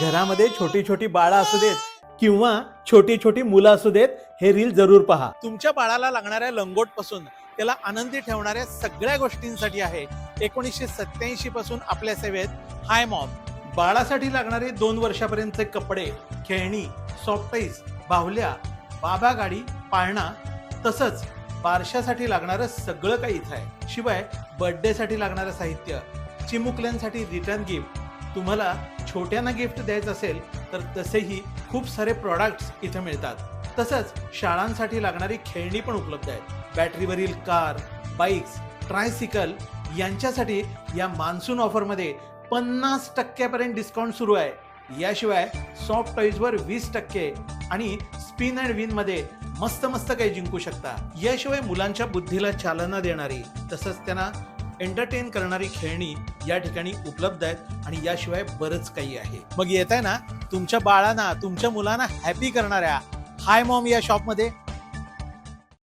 घरामध्ये छोटी छोटी बाळा असू देत किंवा छोटी छोटी मुलं असू देत हे रील जरूर पहा. तुमच्या बाळाला लागणाऱ्या लंगोटपासून त्याला आनंदी ठेवणाऱ्या सगळ्या गोष्टींसाठी आहे. एकोणीसशे सत्याऐंशी पासून आपल्या सेवेत हाय मॉम. बाळासाठी लागणारे दोन वर्षापर्यंतचे कपडे खेळणी सॉफ्टाईज बाहुल्या बाबा गाडी पाळणा तसंच बारशासाठी लागणारं सगळं काही इथं आहे. शिवाय बर्थडेसाठी लागणारं साहित्य चिमुकल्यांसाठी रिटर्न गिफ्ट तुम्हाला छोट्यांना गिफ्ट द्यायचं असेल तर तसेही खूप सारे प्रॉडक्ट्स इथं मिळतात. तसंच शाळांसाठी लागणारी खेळणी पण उपलब्ध आहेत. बॅटरीवरील कार बाईक्स ट्रायसिकल यांच्यासाठी या मान्सून ऑफरमध्ये पन्नास टक्क्यापर्यंत डिस्काउंट सुरू आहे. याशिवाय सॉफ्ट टॉईजवर वीस टक्के आणि स्पिन अँड विनमध्ये मस्त मस्त काही जिंकू शकता. याशिवाय मुलांच्या बुद्धीला चालना देणारी तसंच त्यांना एंटरटेन करणारी खेळणी या ठिकाणी उपलब्ध आहेत आणि याशिवाय बरंच काही आहे. मग येत आहे ना तुमच्या बाळांना तुमच्या मुलांना हॅपी करणाऱ्या हाय मॉम या शॉपमध्ये